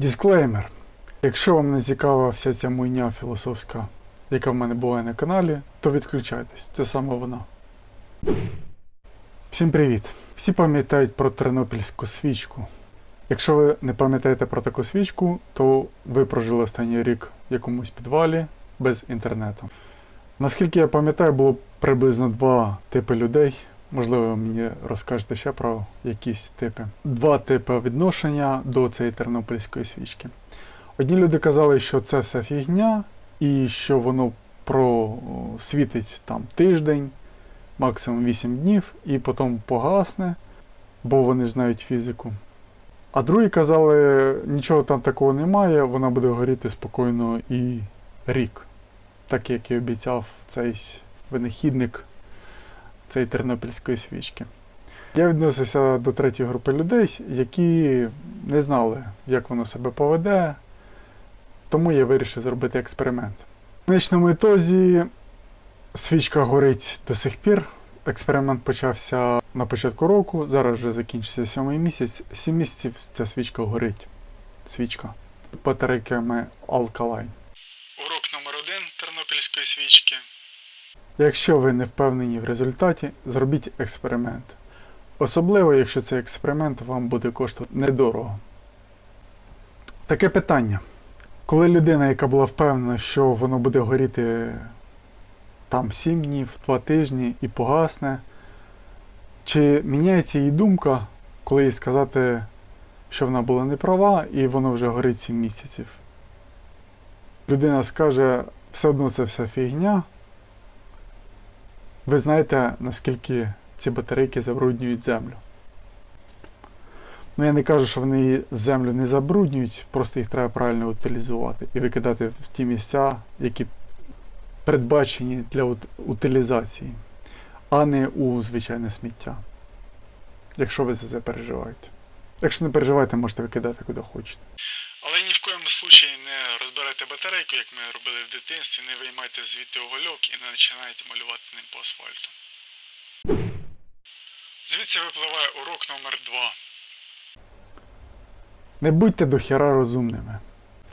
Дисклеймер. Якщо вам не цікава вся ця муйня філософська, яка в мене буває на каналі, то відключайтесь. Це саме вона. Всім привіт! Всі пам'ятають про тернопільську свічку. Якщо ви не пам'ятаєте про таку свічку, то ви прожили останній рік в якомусь підвалі без інтернету. Наскільки я пам'ятаю, було приблизно два типи людей. Можливо, ви мені розкажете ще про якісь типи. Два типи відношення до цієї тернопільської свічки. Одні люди казали, що це все фігня, і що воно просвітить там тиждень, максимум 8 днів, і потім погасне, бо вони знають фізику. А другі казали, нічого там такого немає, вона буде горіти спокійно і рік, так як і обіцяв цей винахідник цієї тернопільської свічки. Я відносився до третьої групи людей, які не знали, як воно себе поведе, тому я вирішив зробити експеримент. В конечному ітозі свічка горить до сих пір. Експеримент почався на початку року, зараз вже закінчився сьомий місяць. Сім місяців ця свічка горить. Свічка. Батарейками Alkaline. Урок номер один тернопільської свічки. Якщо ви не впевнені в результаті, зробіть експеримент. Особливо, якщо цей експеримент вам буде коштувати недорого. Таке питання. Коли людина, яка була впевнена, що воно буде горіти там 7 днів, 2 тижні і погасне, чи міняється її думка, коли їй сказати, що вона була не права і воно вже горить 7 місяців? Людина скаже, все одно це все фігня. Ви знаєте, наскільки ці батарейки забруднюють землю. Ну, я не кажу, що вони землю не забруднюють, просто їх треба правильно утилізувати і викидати в ті місця, які передбачені для утилізації, а не у звичайне сміття. Якщо ви за це переживаєте. Якщо не переживаєте, можете викидати куди хочете. Случаї не розбирайте батарейку, як ми робили в дитинстві, не виймайте звідти угольок і не починайте малювати ним по асфальту. Звідси випливає урок номер 2. Не будьте дохіра розумними.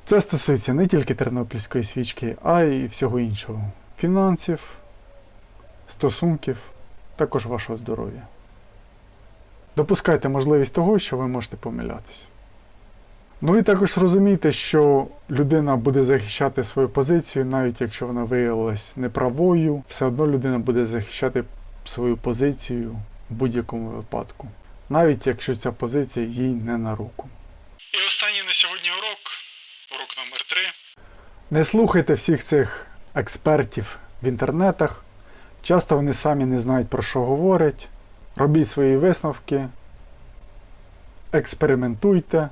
Це стосується не тільки тернопільської свічки, а й всього іншого. Фінансів, стосунків, також вашого здоров'я. Допускайте можливість того, що ви можете помилятися. Ну і також розумійте, що людина буде захищати свою позицію, навіть якщо вона виявилась неправою, все одно людина буде захищати свою позицію в будь-якому випадку, навіть якщо ця позиція їй не на руку. І останній на сьогодні урок, урок номер 3. Не слухайте всіх цих експертів в інтернетах. Часто вони самі не знають про що говорять. Робіть свої висновки, експериментуйте,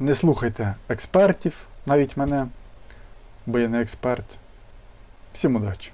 не слухайте експертів, навіть мене, бо я не експерт. Всім удачі!